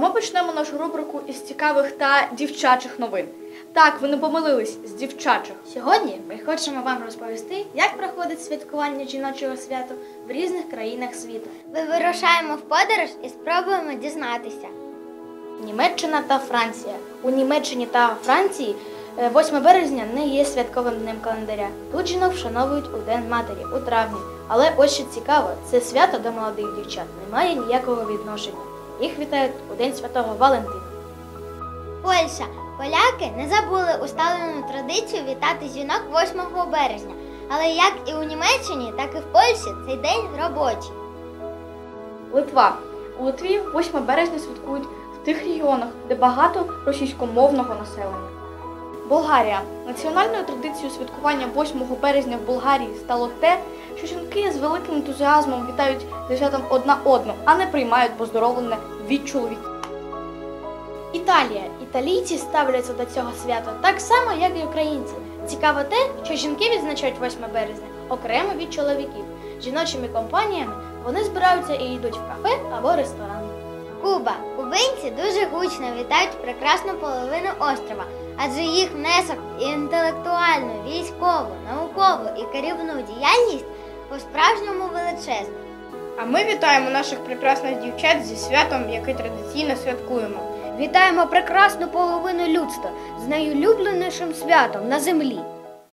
ми почнемо нашу рубрику із цікавих та дівчачих новин. Так, ви не помилились з дівчачих. Сьогодні ми хочемо вам розповісти, як проходить святкування жіночого свята в різних країнах світу. Ми вирушаємо в подорож і спробуємо дізнатися. Німеччина та Франція. У Німеччині та Франції е, 8 березня не є святковим днем календаря. Тут жінок вшановують у День матері у травні. Але ось що цікаво, це свято до молодих дівчат не має ніякого відношення. Їх вітають у День Святого Валентина. Польща. Поляки не забули усталену традицію вітати жінок 8 березня. Але як і у Німеччині, так і в Польщі цей день робочий. Литва. У Литві 8 березня святкують в тих регіонах, де багато російськомовного населення. Болгарія. Національною традицією святкування 8 березня в Болгарії стало те, що жінки з великим ентузіазмом вітають зі святом одна одну, а не приймають поздоровлення від чоловіків. Італія. Італійці ставляться до цього свята так само, як і українці. Цікаво те, що жінки відзначають 8 березня окремо від чоловіків. Жіночими компаніями вони збираються і йдуть в кафе або ресторан. Куба. Кубинці дуже гучно вітають прекрасну половину острова, адже їх внесок в інтелектуальну, військову, наукову і керівну діяльність по-справжньому величезний. А ми вітаємо наших прекрасних дівчат зі святом, яке традиційно святкуємо. Вітаємо прекрасну половину людства з найулюбленішим святом на землі.